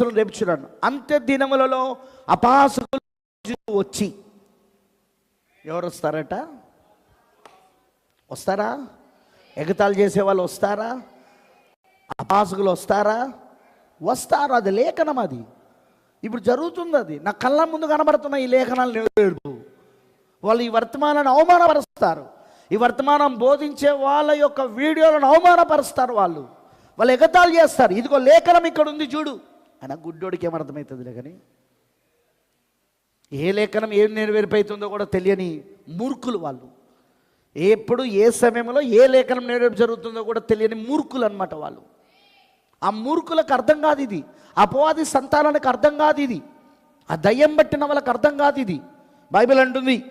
రేపుచున్నాను అంత్య దినములలో అపాసకులు వచ్చి ఎవరు వస్తారట? వస్తారా? ఎగతాలు చేసే వాళ్ళు వస్తారా? అపాసకులు వస్తారా? వస్తారు అది లేఖనం అది. ఇప్పుడు జరుగుతుంది అది. నా కళ్ళ ముందు కనబడుతున్న ఈ లేఖనాలు నెరవేర్పు వాళ్ళు ఈ వర్తమానాన్ని అవమానపరుస్తారు. ఈ వర్తమానం బోధించే వాళ్ళ యొక్క వీడియోలను అవమానపరుస్తారు వాళ్ళు. వాళ్ళు ఎగతాలు చేస్తారు. ఇదిగో లేఖనం ఇక్కడ ఉంది చూడు. ఆయన గుడ్డోడికి ఏమర్థమవుతుందిలే కానీ? ఏ లేఖనం ఏం నెరవేరిపోతుందో కూడా తెలియని మూర్ఖులు వాళ్ళు. ఎప్పుడు ఏ సమయంలో ఏ లేఖనం నెరవేర్పు జరుగుతుందో కూడా తెలియని మూర్ఖులు అనమాట వాళ్ళు. ఆ మూర్ఖులకు అర్థం కాదు ఇది. అపవాది సంతానానికి అర్థం కాదు ఇది. ఆ దయ్యం పట్టిన వాళ్ళకి అర్థం కాదు ఇది. బైబిల్ అంటుంది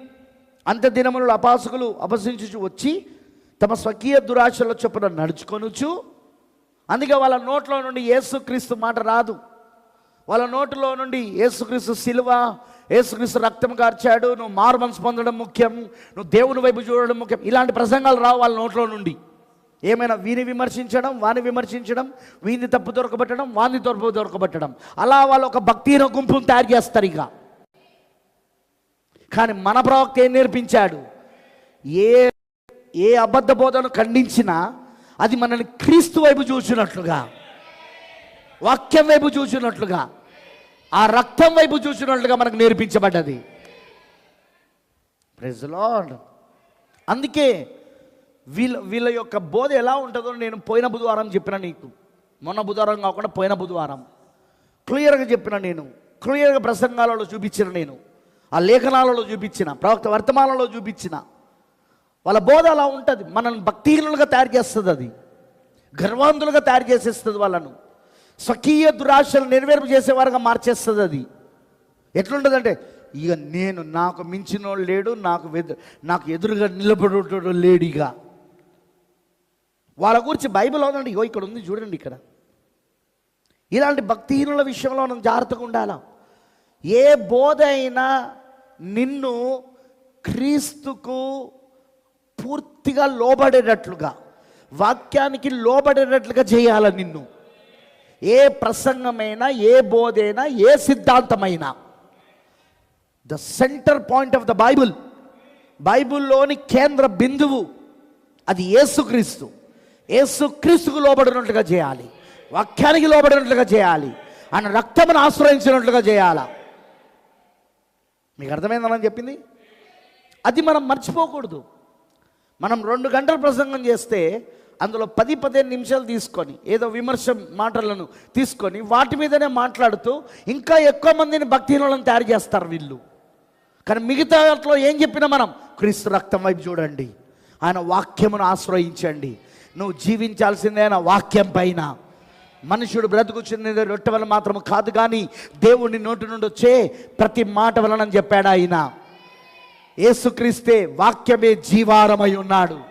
అంత్య దినములు అపాసకులు అపసించు వచ్చి తమ స్వకీయ దురాశల చొప్పున నడుచుకొనుచు అందుకే వాళ్ళ నోట్లో నుండి యేసుక్రీస్తు మాట రాదు. వాళ్ళ నోటిలో నుండి యేసుక్రీస్తు శిలువ యేసుక్రీస్తు రక్తం కార్చాడు. నువ్వు మార్మన్స్ పొందడం ముఖ్యం నువ్వు దేవుని వైపు చూడడం ముఖ్యం. ఇలాంటి ప్రసంగాలు రావు వాళ్ళ నోట్లో నుండి. ఏమైనా వీని విమర్శించడం వాని విమర్శించడం వీని తప్పు దొరకబట్టడం వాని తప్పు దొరకబట్టడం. అలా వాళ్ళు ఒక భక్తిహీన గుంపును తయారు చేస్తారు ఇక. కానీ మన ప్రవక్త ఏం నేర్పించాడు? ఏ ఏ అబద్ధ బోధను ఖండించినా అది మనల్ని క్రీస్తు వైపు చూసినట్లుగా వాక్యం వైపు చూసినట్లుగా ఆ రక్తం వైపు చూసినట్లుగా మనకు నేర్పించబడ్డది. ప్రెజలాడ్ అందుకే వీళ్ళ వీళ్ళ యొక్క బోధ ఎలా ఉంటుందో నేను పోయిన బుధవారం చెప్పిన నీకు. మొన్న బుధవారం కాకుండా పోయిన బుధవారం. క్లియర్గా చెప్పిన నేను. క్లియర్గా ప్రసంగాలలో చూపించిన నేను. ఆ లేఖనాలలో చూపించిన ప్రవక్త వర్తమానంలో చూపించిన. వాళ్ళ బోధ అలా ఉంటుంది. మనల్ని భక్తిహీనులుగా తయారు చేస్తుంది అది. గర్వాంధులుగా తయారు చేసేస్తుంది వాళ్ళను. స్వకీయ దురాశలు నెరవేర్పు చేసేవారుగా మార్చేస్తుంది అది. ఎట్లుంటుందంటే ఇక నేను నాకు మించినోడు లేడు నాకు నాకు ఎదురుగా నిలబడేటోడు లేడు ఇక వాళ్ళ గురించి బైబిల్ అవునండి ఇగో ఇక్కడ ఉంది చూడండి ఇక్కడ. ఇలాంటి భక్తిహీనుల విషయంలో మనం జాగ్రత్తగా ఉండాలా? ఏ బోధ అయినా నిన్ను క్రీస్తుకు పూర్తిగా లోబడేటట్లుగా వాక్యానికి లోబడేటట్లుగా చేయాల నిన్ను? ఏ ప్రసంగమైనా ఏ బోధైనా ఏ సిద్ధాంతమైనా. The centre point of the Bible బైబిల్లోని కేంద్ర బిందువు అది ఏసుక్రీస్తు ఏసుక్రీస్తుకు లోబడినట్లుగా చేయాలి. వాక్యానికి లోబడినట్లుగా చేయాలి. ఆయన రక్తమును ఆశ్రయించినట్లుగా చేయాలా? మీకు అర్థమైందని చెప్పింది? అది మనం మర్చిపోకూడదు. మనం రెండు గంటల ప్రసంగం చేస్తే అందులో పది పదిహేను నిమిషాలు తీసుకొని ఏదో విమర్శ మాటలను తీసుకొని వాటి మీదనే మాట్లాడుతూ ఇంకా ఎక్కువ మందిని భక్తిహీనులను తయారు చేస్తారు వీళ్ళు. కానీ మిగతా వాటిలో ఏం చెప్పినా మనం క్రీస్తు రక్తం వైపు చూడండి ఆయన వాక్యమును ఆశ్రయించండి. నువ్వు జీవించాల్సిందే ఆయన వాక్యం పైన. మనుషుడు బ్రతుకుచున్నది రొట్టె వల్ల మాత్రం కాదు కానీ దేవుని నోటి నుండి వచ్చే ప్రతి మాట వలన చెప్పాడు ఆయన. యేసుక్రీస్తే వాక్యమే జీవారమై ఉన్నాడు.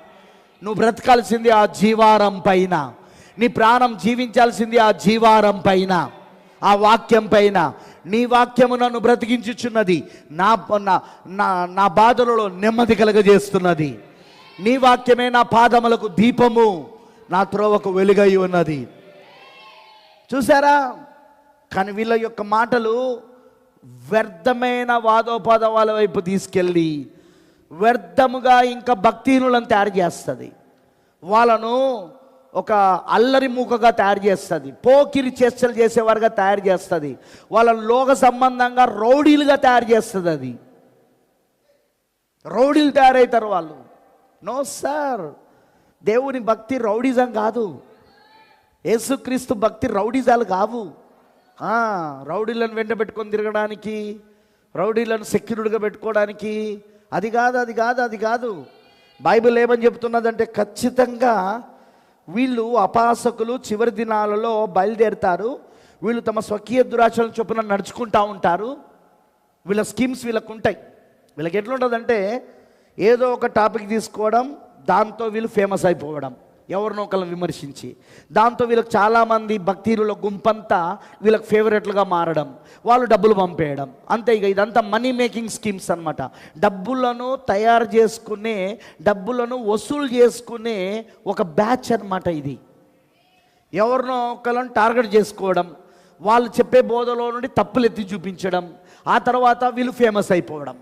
నువ్వు బ్రతకాల్సింది ఆ జీవారం పైన. నీ ప్రాణం జీవించాల్సింది ఆ జీవారం పైన. ఆ వాక్యం పైన. నీ వాక్యము నన్ను బ్రతికించుచున్నది. నా నా- నా బాధలలో నెమ్మది కలగజేస్తున్నది. నీ వాక్యమే నా పాదములకు దీపము. నా త్రోవకు వెలుగై ఉన్నది. చూసారా కానీ వీళ్ళ యొక్క మాటలు వ్యర్థమైన వాదోపాదవాల వైపు తీసుకెళ్ళి వ్యర్థముగా ఇంకా భక్తిహీనులను తయారు చేస్తుంది. వాళ్ళను ఒక అల్లరి మూకగా తయారు చేస్తుంది. పోకిరి చేష్టలు చేసేవారుగా తయారు చేస్తుంది. వాళ్ళను లోక సంబంధంగా రౌడీలుగా తయారు చేస్తుంది అది. రౌడీలు తయారవుతారు వాళ్ళు. నో సార్ దేవుని భక్తి రౌడీజం కాదు. యేసుక్రీస్తు భక్తి రౌడీజాలు కావు. రౌడీలను వెంట పెట్టుకొని తిరగడానికి రౌడీలను సెక్యూర్డ్గా పెట్టుకోవడానికి అది కాదు అది కాదు అది కాదు. బైబిల్ ఏమని చెప్తున్నదంటే ఖచ్చితంగా వీళ్ళు అపాసకులు చివరి దినాలలో బయలుదేరుతారు. వీళ్ళు తమ స్వకీయ దురాశల చొప్పున నడుచుకుంటా ఉంటారు. వీళ్ళ స్కీమ్స్ వీళ్ళకు ఉంటాయి. వీళ్ళకి ఎట్లుంటుందంటే ఏదో ఒక టాపిక్ తీసుకోవడం దాంతో వీళ్ళు ఫేమస్ అయిపోవడం. ఎవరినో ఒకరిని విమర్శించి. దాంతో వీళ్ళకి చాలామంది భక్తిరుల గుంపంతా వీళ్ళకి ఫేవరెట్లుగా మారడం వాళ్ళు డబ్బులు పంపేయడం. అంతే ఇక ఇదంతా మనీ మేకింగ్ స్కీమ్స్ అన్నమాట. డబ్బులను తయారు చేసుకునే డబ్బులను వసూలు చేసుకునే ఒక బ్యాచ్ అన్నమాట ఇది. ఎవరినో ఒకళ్ళని టార్గెట్ చేసుకోవడం వాళ్ళు చెప్పే బోధలో నుండి తప్పులు ఎత్తి చూపించడం ఆ తర్వాత వీళ్ళు ఫేమస్ అయిపోవడం.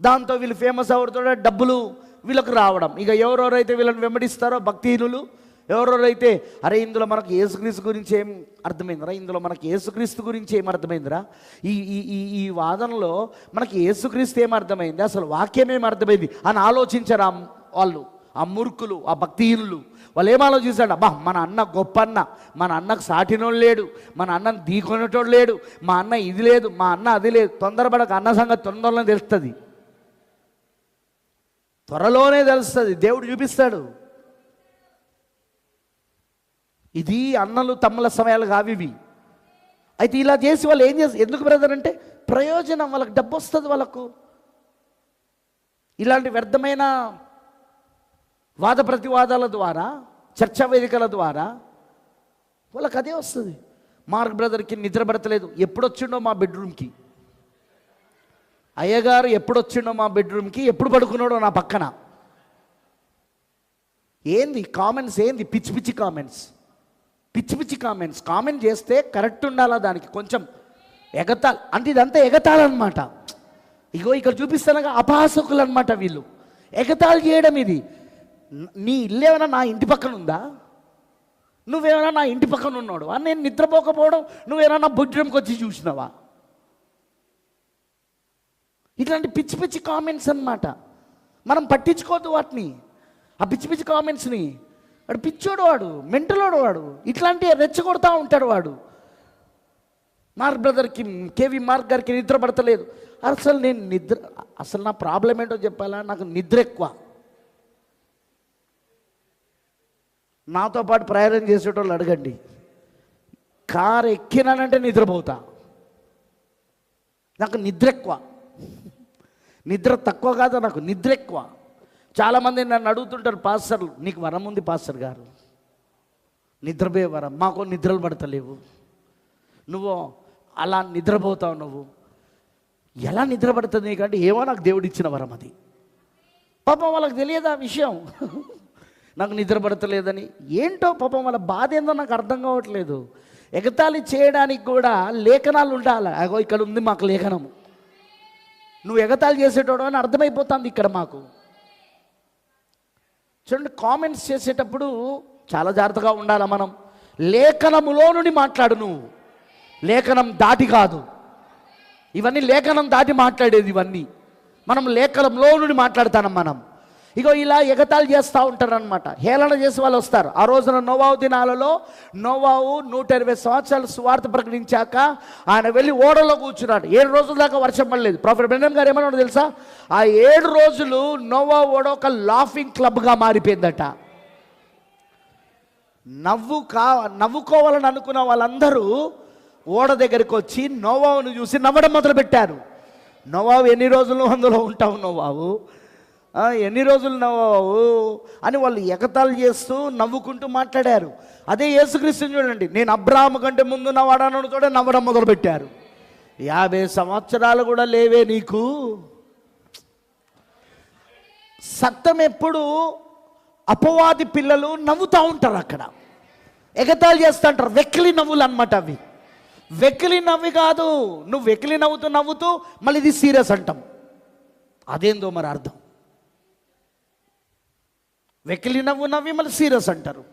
దాంతో వీళ్ళు ఫేమస్ అవుతుంటే డబ్బులు వీళ్ళకు రావడం. ఇక ఎవరెవరైతే వీళ్ళని వెంబడిస్తారో భక్తిహీనులు ఎవరెవరైతే అరే ఇందులో మనకు యేసుక్రీస్తు గురించి ఏం అర్థమైందిరా? ఇందులో మనకి యేసుక్రీస్తు గురించి ఏం అర్థమైందిరా? ఈ ఈ ఈ ఈ వాదనలో మనకి యేసుక్రీస్తు ఏం అర్థమైంది? అసలు వాక్యం ఏం అర్థమైంది? అని ఆలోచించరా వాళ్ళు ఆ మూర్ఖులు ఆ భక్తిహీనులు. వాళ్ళు ఏం ఆలోచిస్తాడు అబ్బా మన అన్న గొప్ప అన్న. మన అన్నకు సాటినోడు లేడు. మన అన్నను ఢీకొనేటోడు లేడు. మా అన్న ఇది లేదు మా అన్న అది లేదు. తొందరపడక అన్న సంగతి తొందరలో తెలుస్తుంది. త్వరలోనే తెలుస్తుంది. దేవుడు చూపిస్తాడు. ఇది అన్నలు తమ్ముల సమయాలు కావివి అయితే ఇలా చేసి వాళ్ళు ఏం చేస్తారు? ఎందుకు బ్రదర్ అంటే ప్రయోజనం వాళ్ళకి డబ్బు వస్తుంది వాళ్ళకు. ఇలాంటి వ్యర్థమైన వాద ప్రతివాదాల ద్వారా చర్చా వేదికల ద్వారా వాళ్ళకి అదే వస్తుంది. మార్క్ బ్రదర్కి నిద్ర పడతలేదు. ఎప్పుడు వచ్చిండో మా బెడ్రూమ్కి అయ్యగారు ఎప్పుడు వచ్చిండో మా బెడ్రూమ్కి ఎప్పుడు పడుకున్నాడో నా పక్కన. ఏంది కామెంట్స్ ఏంది? పిచ్చి పిచ్చి కామెంట్స్. పిచ్చి పిచ్చి కామెంట్స్. కామెంట్ చేస్తే కరెక్ట్ ఉండాలా దానికి? కొంచెం ఎగతాల్ అంటే ఇదంతా ఎగతాళనమాట ఇగో ఇక్కడ చూపిస్తానగా అపహాసకులు అనమాట వీళ్ళు. ఎగతాళి చేయడం ఇది. నీ ఇల్లు ఏమైనా నా ఇంటి పక్కన ఉందా నువ్వేమైనా నా ఇంటి పక్కన ఉన్నాడు అని నేను నిద్రపోకపోవడం నువ్వేమైనా నా బుడ్రంకి వచ్చి చూసినావా? ఇట్లాంటి పిచ్చి పిచ్చి కామెంట్స్ అన్నమాట. మనం పట్టించుకోవద్దు వాటిని. ఆ పిచ్చి పిచ్చి కామెంట్స్ని వాడు పిచ్చోడు వాడు మెంటలోడు వాడు ఇట్లాంటి రెచ్చగొడతా ఉంటాడు వాడు. మార్క్ బ్రదర్కి కేవి మార్క్ గారికి నిద్ర పడతలేదు. అసలు నేను నిద్ర అసలు నా ప్రాబ్లం ఏంటో చెప్పాలా? నాకు నిద్ర ఎక్కువ. నాతో పాటు ప్రయాణం చేసేటోళ్ళు అడగండి. కారు ఎక్కినానంటే నిద్రపోతా. నాకు నిద్ర ఎక్కువ. నిద్ర తక్కువ కాదు నాకు నిద్ర ఎక్కువ. చాలామంది నన్ను అడుగుతుంటారు పాస్టర్లు నీకు వరం ఉంది పాస్టర్ గారు. నిద్రపోయే వరం మాకు నిద్రలు పడతలేవు. నువ్వు అలా నిద్రపోతావు నువ్వు. ఎలా నిద్ర పడుతుంది నీకంటే ఏమో నాకు దేవుడు ఇచ్చిన వరం అది. పాపం వాళ్ళకి తెలియదు ఆ విషయం. నాకు నిద్ర పడతలేదని. ఏంటో పాపం వాళ్ళ బాధ ఏందో నాకు అర్థం కావట్లేదు. ఎగతాళి చేయడానికి కూడా లేఖనాలు ఉండాలి. అగో ఇక్కడ ఉంది మాకు లేఖనము. నువ్వు ఎగతాళి చేసేటోడు అని అర్థమైపోతుంది ఇక్కడ మాకు. చూడండి కామెంట్స్ చేసేటప్పుడు చాలా జాగ్రత్తగా ఉండాలి మనం? లేఖనములో నుండి మాట్లాడు నువ్వు. లేఖనం దాటి కాదు. ఇవన్నీ లేఖనం దాటి మాట్లాడేది ఇవన్నీ. మనం లేఖనంలో నుండి మాట్లాడతాం మనం. ఇగో ఇలా ఎగతాళి చేస్తూ ఉంటారు అనమాట హేళన చేసి వాళ్ళు వస్తారు. ఆ రోజున నోవావు దినాలలో నోవావు నూట ఇరవై సంవత్సరాలు స్వార్థ ప్రకటించాక ఆయన వెళ్ళి ఓడలో కూర్చున్నాడు. ఏడు రోజుల దాకా వర్షం పడలేదు. ప్రొఫెసర్ బెండన్ గారు ఏమన్నాడు తెలుసా? ఆ ఏడు రోజులు నోవా ఓడ ఒక లాఫింగ్ క్లబ్గా మారిపోయిందట. నవ్వు కా నవ్వుకోవాలని అనుకున్న వాళ్ళందరూ ఓడ దగ్గరికి వచ్చి నోవావును చూసి నవ్వడం మొదలుపెట్టారు. నోవావు ఎన్ని రోజులు అందులో ఉంటావు నోవావు? ఎన్ని రోజులు నవ్వావు అని వాళ్ళు ఎగతాళి చేస్తూ నవ్వుకుంటూ మాట్లాడారు. అదే యేసుక్రీస్తుని చూడండి నేను అబ్రాహ్మ కంటే ముందు నవ్వడాను కూడా నవ్వడం మొదలుపెట్టారు. యాభై సంవత్సరాలు కూడా లేవే నీకు. సత్యం ఎప్పుడు అపవాది పిల్లలు నవ్వుతూ ఉంటారు అక్కడ. ఎగతాళి చేస్తూ ఉంటారు వెకిలి నవ్వులు అనమాట అవి. వెకిలి నవ్వి కాదు నువ్వు వెకిలి నవ్వుతూ నవ్వుతూ మళ్ళీ ఇది సీరియస్ అంటాం. అదేందో మరి అర్థం? వెకిలి నవ్వు నవ్వి మళ్ళీ సీరియస్ అంటారు.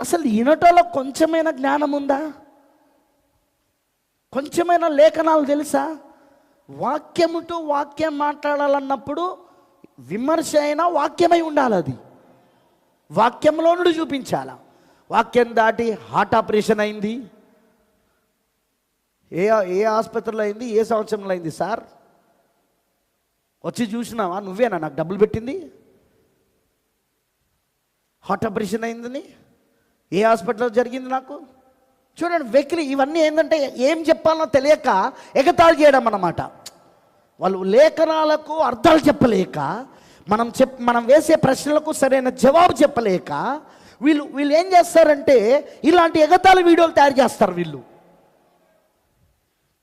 అసలు ఈనటోలో కొంచెమైన జ్ఞానం ఉందా? కొంచెమైన లేఖనాలు తెలుసా? వాక్యముతో వాక్యం మాట్లాడాలన్నప్పుడు విమర్శ అయినా వాక్యమై ఉండాలి అది. వాక్యంలో నుండి చూపించాల? వాక్యం దాటి హార్ట్ ఆపరేషన్ అయింది. ఏ ఏ ఆసుపత్రిలో అయింది? ఏ సంవత్సరంలో అయింది సార్? వచ్చి చూసినావా? నువ్వేనా? నాకు డబ్బులు పెట్టింది? హార్ట్ ఆపరేషన్ అయిందని? ఏ హాస్పిటల్లో జరిగింది నాకు? చూడండి వెకిలి ఇవన్నీ ఏంటంటే ఏం చెప్పాలో తెలియక ఎగతాళి చేయడం అన్నమాట వాళ్ళు లేఖనాలకు అర్థాలు చెప్పలేక మనం చెప్ మనం వేసే ప్రశ్నలకు సరైన జవాబు చెప్పలేక వీళ్ళు వీళ్ళు ఏం చేస్తారంటే ఇలాంటి ఎగతాళి వీడియోలు తయారు చేస్తారు వీళ్ళు.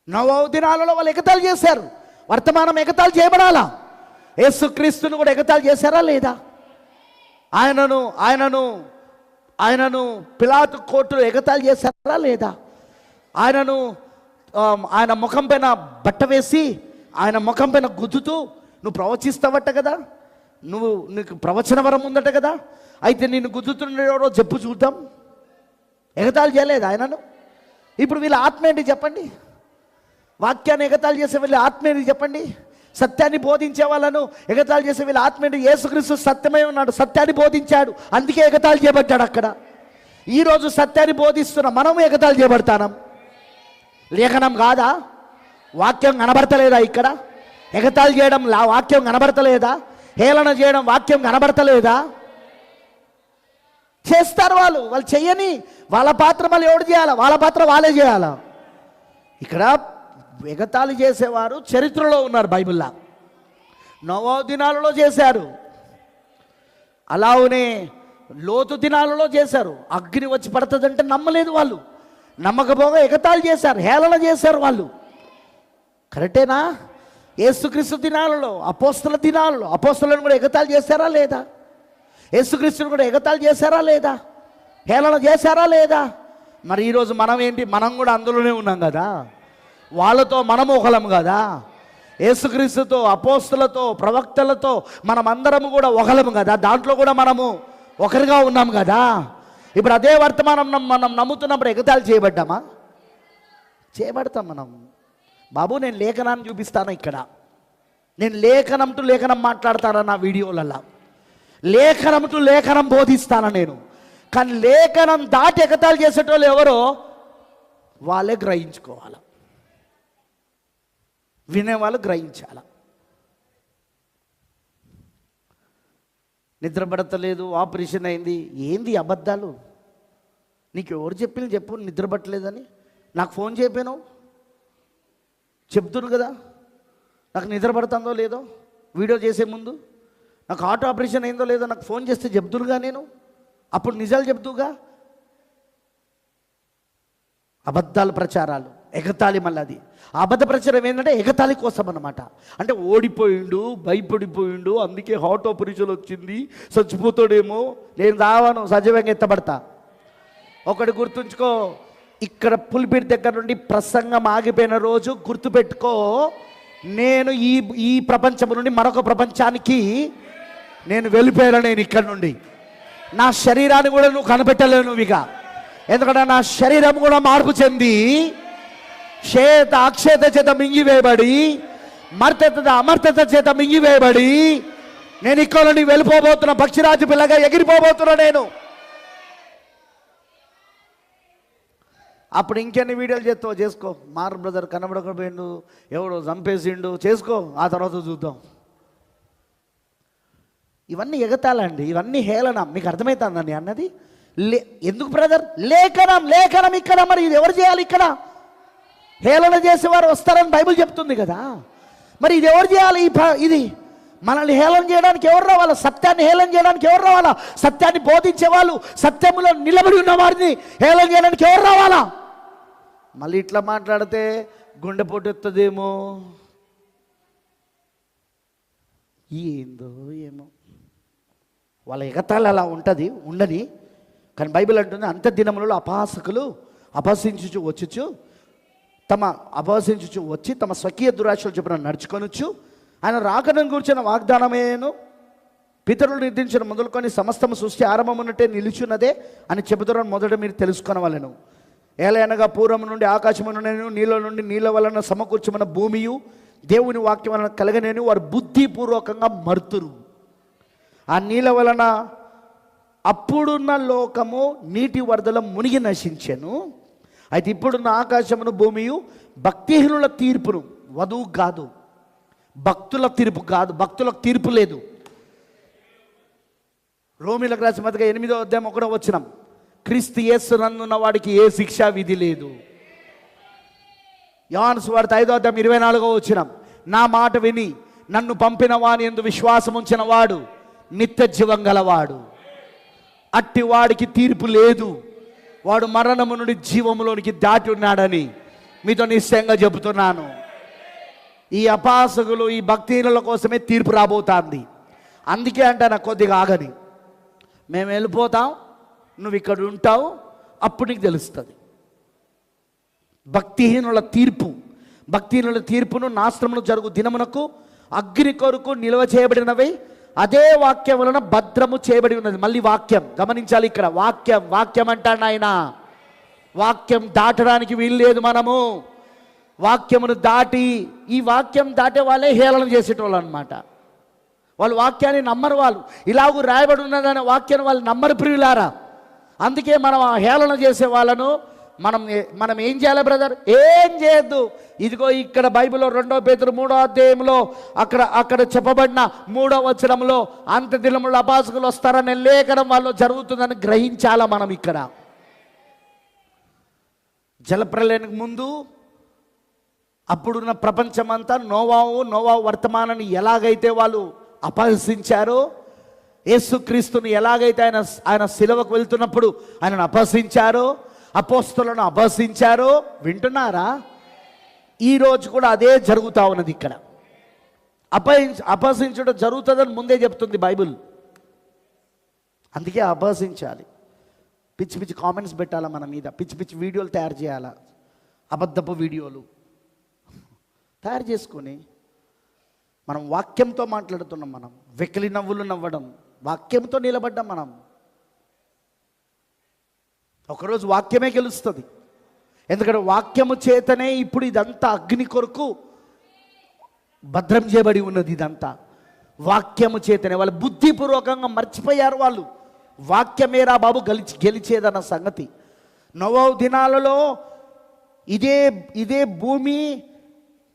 నవో దినాలలో వాళ్ళు ఎగతాళి చేశారు. వర్తమానం ఎగతాళి చేయబడాలా? యేసుక్రీస్తుని కూడా ఎగతాళి చేశారా లేదా? ఆయనను ఆయనను ఆయనను పిలాతు కోర్టులో ఎగతాళి చేశారా లేదా? ఆయనను ఆయన ముఖం పైన బట్ట వేసి ఆయన ముఖం పైన గుద్దుతూ నువ్వు ప్రవచిస్తావట కదా? నువ్వు నీకు ప్రవచన వరం ఉందట కదా? అయితే నిన్ను గుద్దుతున్నాడో చెప్పు చూద్దాం. ఎగతాళి చేయలేదు ఆయనను. ఇప్పుడు వీళ్ళ ఆత్మ ఏంటి చెప్పండి? వాక్యాన్ని ఎగతాళి చేసే వీళ్ళ ఆత్మ ఏంటి చెప్పండి? సత్యాన్ని బోధించే వాళ్ళను ఎగతాళి చేసే వీళ్ళ ఆత్మీయుడు యేసుక్రీస్తు సత్యమై ఉన్నాడు సత్యాన్ని బోధించాడు. అందుకే ఎగతాళి చేయబడ్డాడు అక్కడ. ఈరోజు సత్యాన్ని బోధిస్తున్న మనము ఎగతాళి చేయబడతానం. లేఖనం కాదా? వాక్యం కనబడతలేదా ఇక్కడ? ఎగతాళి చేయడం లా వాక్యం కనబడతలేదా? హేళన చేయడం వాక్యం కనబడతలేదా? చేస్తారు వాళ్ళు వాళ్ళు చెయ్యని వాళ్ళ పాత్ర మళ్ళీ ఎవడు చేయాలా? వాళ్ళ పాత్ర వాళ్ళే చేయాలా? ఇక్కడ ఎగతాళి చేసేవారు చరిత్రలో ఉన్నారు బైబిల్లా. నవో దినాలలో చేశారు. అలానే లోతు దినాలలో చేశారు. అగ్ని వచ్చి పడుతుందంటే నమ్మలేదు వాళ్ళు. నమ్మకపోగా ఎగతాళి చేశారు హేళన చేశారు వాళ్ళు. కరెక్టేనా? యేసుక్రీస్తు దినాలలో అపోస్తల దినాలలో అపోస్తలను కూడా ఎగతాళి చేశారా లేదా? యేసుక్రీస్తుని కూడా ఎగతాళి చేశారా లేదా? హేళన చేశారా లేదా? మరి ఈరోజు మనం ఏంటి మనం కూడా అందులోనే ఉన్నాం కదా. వాళ్ళతో మనము ఒకలం కదా? యేసుక్రీస్తుతో అపోస్తులతో ప్రవక్తలతో మనం అందరము కూడా ఒకలము కదా? దాంట్లో కూడా మనము ఒకరిగా ఉన్నాం కదా? ఇప్పుడు అదే వర్తమానం మనం నమ్ముతున్నప్పుడు ఎగతాలు చేయబడ్డామా? చేయబడతాం మనం. బాబు నేను లేఖనాన్ని చూపిస్తాను ఇక్కడ. నేను లేఖనం టు లేఖనం మాట్లాడతాను నా వీడియోలలో లేఖనం టు లేఖనం బోధిస్తాను నేను. కానీ లేఖనం దాటి ఎగతాలు చేసేటోళ్ళు ఎవరో? వాళ్ళే గ్రహించుకోవాలి? వినేవాళ్ళు గ్రహించాల. నిద్రపడతలేదు ఆపరేషన్ అయింది. ఏంది అబద్ధాలు? నీకు ఎవరు చెప్పింది చెప్పు నిద్రపట్టలేదని నాకు ఫోన్ చెప్పాను చెప్తును కదా. నాకు నిద్ర పడుతుందో లేదో? వీడియో చేసే ముందు? నాకు ఆటో ఆపరేషన్ అయిందో లేదో నాకు ఫోన్ చేస్తే చెప్తునుగా నేను? అప్పుడు నిజాలు చెప్తుగా? అబద్ధాల ప్రచారాలు. ఎగతాళి మళ్ళీ అది. ఆ అబద్ధ ప్రచారం ఏంటంటే ఎగతాళి కోసం అన్నమాట. అంటే ఓడిపోయిండు భయపడిపోయిండు అందుకే హార్ట్ ఆపరేషన్ వచ్చింది చచ్చిపోతాడేమో నేను రావాను సజీవంగా ఎత్తబడతా. ఒకటి గుర్తుంచుకో ఇక్కడ పులిపిడి దగ్గర నుండి ప్రసంగం ఆగిపోయిన రోజు గుర్తుపెట్టుకో నేను ఈ ఈ ప్రపంచం నుండి మరొక ప్రపంచానికి నేను వెళ్ళిపోయాను నేను ఇక్కడ నుండి. నా శరీరాన్ని కూడా నువ్వు కనిపెట్టలేవు నువ్వు ఇక ఎందుకంటే నా శరీరం కూడా మార్పు చెంది క్షేత అక్షేత చేత మింగివేయబడి మర్తత అమర్తత చేత మింగివేయబడి నేను ఇక్కడ నుండి వెళ్ళిపోబోతున్నా పక్షిరాజు పిల్లగా ఎగిరిపోబోతున్నా నేను అప్పుడు ఇంకెన్ని వీడియోలు చేస్తావు చేసుకో మార్ బ్రదర్ కనబడకపోయిండు ఎవడో చంపేసిండు చేసుకో ఆ తర్వాత చూద్దాం ఇవన్నీ ఎగతాలండి ఇవన్నీ హేళనం మీకు అర్థమవుతుందండి అన్నది లే ఎందుకు బ్రదర్ లేఖనం లేఖనం ఇక్కడ మరి ఇది ఎవరు చేయాలి ఇక్కడ హేళన చేసేవారు వస్తారని బైబిల్ చెప్తుంది కదా. మరి ఇది ఎవరు చేయాలి? ఈ ప- ఇది మనల్ని హేళన చేయడానికి ఎవరు రావాలా? సత్యాన్ని హేళన చేయడానికి ఎవరు రావాలా? సత్యాన్ని బోధించే వాళ్ళు సత్యములో నిలబడి ఉన్న వారిని హేళన చేయడానికి ఎవరు రావాలా? మళ్ళీ ఇట్లా మాట్లాడితే గుండె పొట్టెత్తదేమో ఏందో ఏమో. వాళ్ళ ఎగతాళి అలా ఉంటుంది ఉండని. కానీ బైబిల్ అంటుంది అంత దినములలో అపాసకులు అపసించుచు వచ్చుచు తమ అపహసించుచు వచ్చి తమ స్వకీయ దురాశలు చెప్పిన నడుచుకొనొచ్చు ఆయన రాకడం కూర్చున్న వాగ్దానమేను. పితరులు నిర్దించిన మొదలుకొని సమస్తము సృష్టి ఆరంభమున్నట్టే నిలుచున్నదే అని చెబుతారని మొదట మీరు తెలుసుకొనవలెను. ఏలైనగా పూర్వం నుండి ఆకాశము నుండి నీళ్ళ నుండి నీళ్ళ వలన సమకూర్చమన్న భూమియు దేవుని వాక్యం వలన కలగనేను. వారు బుద్ధిపూర్వకంగా మరుతురు. ఆ నీళ్ళ వలన అప్పుడున్న లోకము నీటి వరదల మునిగి నశించాను. అయితే ఇప్పుడున్న ఆకాశమును భూమియు భక్తిహీనుల తీర్పును. వధువు కాదు. భక్తుల తీర్పు కాదు. భక్తులకు తీర్పు లేదు. రోమిలకు రాసిన మధ్య ఎనిమిదో అధ్యాయం ఒకటో వచ్చినాం క్రీస్తు యేసు నందున్న వాడికి ఏ శిక్షా విధి లేదు. యోన్స్ సువార్త ఐదో అధ్యాయం ఇరవై నాలుగో వచ్చినాం నా మాట విని నన్ను పంపిన వాని ఎందు విశ్వాసం ఉంచిన వాడు నిత్య జీవం గలవాడు. అట్టి వాడికి తీర్పు లేదు. వాడు మరణము నుండి జీవములోనికి దాటి ఉన్నాడని మీతో నిశ్చయంగా చెబుతున్నాను. ఈ అపాసకులు ఈ భక్తిహీనుల కోసమే తీర్పు రాబోతుంది. అందుకే అంటే నాకు కొద్దిగా ఆగని. మేము వెళ్ళిపోతాం నువ్వు ఇక్కడ ఉంటావు అప్పుడు నీకు తెలుస్తుంది. భక్తిహీనుల తీర్పు భక్తిహీనుల తీర్పును నాశనమును జరుగు దినమునకు అగ్ని కొరకు నిల్వ చేయబడినవి అదే వాక్యం వలన భద్రము చేయబడి ఉన్నది. మళ్ళీ వాక్యం. గమనించాలి ఇక్కడ. వాక్యం. వాక్యం అంటాడు ఆయన వాక్యం దాటడానికి వీలు లేదు మనము. వాక్యమును దాటి ఈ వాక్యం దాటే వాళ్ళే హేళన చేసేటోళ్ళు అనమాట వాళ్ళు వాక్యాన్ని నమ్మరు వాళ్ళు. ఇలాగూ రాయబడి ఉన్నదనే వాక్యాన్ని వాళ్ళు నమ్మరు ప్రియులారా. అందుకే మనం ఆ హేళన చేసే వాళ్ళను మనం మనం ఏం చేయాలి బ్రదర్? ఏం చేయొద్దు. ఇదిగో ఇక్కడ బైబిల్లో రెండో పేతురు మూడో అధ్యాయంలో అక్కడ అక్కడ చెప్పబడిన మూడో వచనంలో అంత దినములు అపాసకులు వస్తారనే లేఖనం వాళ్ళు జరుగుతుందని గ్రహించాలా మనం ఇక్కడ? జలప్రలయానికి ముందు అప్పుడున్న ప్రపంచమంతా నోవావు నోవావు వర్తమానాన్ని ఎలాగైతే వాళ్ళు అపహసించారో యేసుక్రీస్తుని ఎలాగైతే ఆయన ఆయన శిలవకు వెళ్తున్నప్పుడు ఆయనను అపహసించారో అపోస్తులను అభసించారో వింటున్నారా? ఈరోజు కూడా అదే జరుగుతూ ఉన్నది ఇక్కడ. అపహసించ అపహసించడం జరుగుతుందని ముందే చెప్తుంది బైబిల్. అందుకే అపహసించాలి పిచ్చి పిచ్చి కామెంట్స్ పెట్టాలా మన మీద. పిచ్చి పిచ్చి వీడియోలు తయారు చేయాలా? అబద్ధపు వీడియోలు. తయారు చేసుకొని మనం వాక్యంతో మాట్లాడుతున్నాం మనం. వెకిలి నవ్వులు నవ్వడం. వాక్యంతో నిలబడ్డాం మనం. ఒకరోజు వాక్యమే గెలుస్తుంది. ఎందుకంటే వాక్యము చేతనే ఇప్పుడు ఇదంతా అగ్ని కొరకు భద్రం చేయబడి ఉన్నది ఇదంతా. వాక్యము చేతనే వాళ్ళు బుద్ధిపూర్వకంగా మర్చిపోయారు వాళ్ళు. వాక్యమేరా బాబు గెలిచి గెలిచేదన్న సంగతి. నవో దినాలలో ఇదే ఇదే భూమి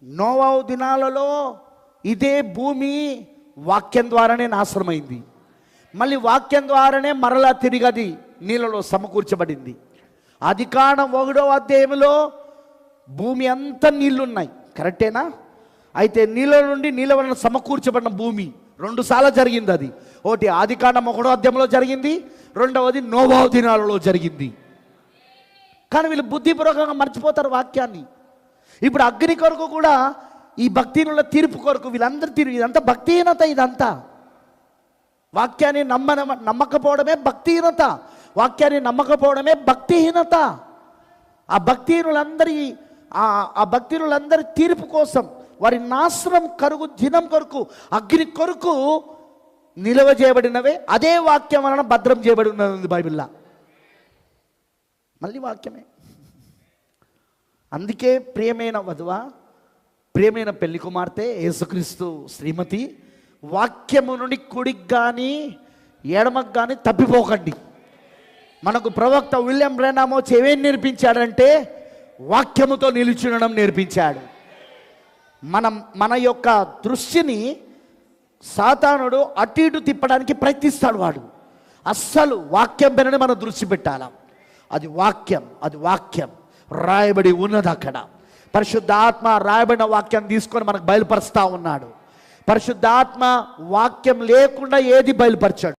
నోవావు దినాలలో ఇదే భూమి వాక్యం ద్వారానే నాశనమైంది. మళ్ళీ వాక్యం ద్వారానే మరలా తిరిగది. నీళ్ళలో సమకూర్చబడింది. అది ఒకడో ఒకటో అధ్యాయంలో భూమి అంతా నీళ్ళున్నాయి. కరెక్టేనా? అయితే నీళ్ళ నుండి నీళ్ళ వలన సమకూర్చబడిన భూమి. రెండు సార్లు జరిగింది అది. ఒకటి ఆదికాండం ఒకటో అధ్యాయంలో జరిగింది. రెండవది నోభావ దినాలలో జరిగింది. కానీ వీళ్ళు బుద్ధిపూర్వకంగా మర్చిపోతారు వాక్యాన్ని. ఇప్పుడు అగ్ని కొరకు కూడా ఈ భక్తిహీనుల తీర్పు కొరకు వీళ్ళందరి తీర్పు ఇదంతా భక్తిహీనత ఇదంతా. వాక్యాన్ని నమ్మ నమ్మకపోవడమే భక్తిహీనత. వాక్యాన్ని నమ్మకపోవడమే భక్తిహీనత. ఆ భక్తిహీనులందరి ఆ భక్తిహీనులందరి తీర్పు కోసం వారి నాశనం కరుగు దినం కొరకు అగ్ని కొరకు నిలవ చేయబడినవే. అదే వాక్యం వలన భద్రం చేయబడి ఉన్నది బైబిల్లా. మళ్ళీ వాక్యమే. అందుకే ప్రియమైన వధువ ప్రియమైన పెళ్ళి కుమార్తె యేసుక్రీస్తు శ్రీమతి వాక్యము నుండి కుడికి కానీ ఎడమకు కానీ తప్పిపోకండి. మనకు ప్రవక్త విలియం బ్రెనామో ఏమేం నేర్పించాడంటే వాక్యముతో నిలుచుండడం నేర్పించాడు. మనం మన యొక్క దృష్టిని సాతానుడు అటు ఇటు తిప్పడానికి ప్రయత్నిస్తాడు వాడు. అస్సలు వాక్యం పైన మనం దృష్టి పెట్టాల? అది వాక్యం అది వాక్యం. రాయబడి ఉన్నది అక్కడ. పరిశుద్ధాత్మ రాయబడిన వాక్యం తీసుకొని మనకు బయలుపరుస్తూ ఉన్నాడు. పరిశుద్ధాత్మ వాక్యం లేకుండా ఏది బయలుపరచాడు.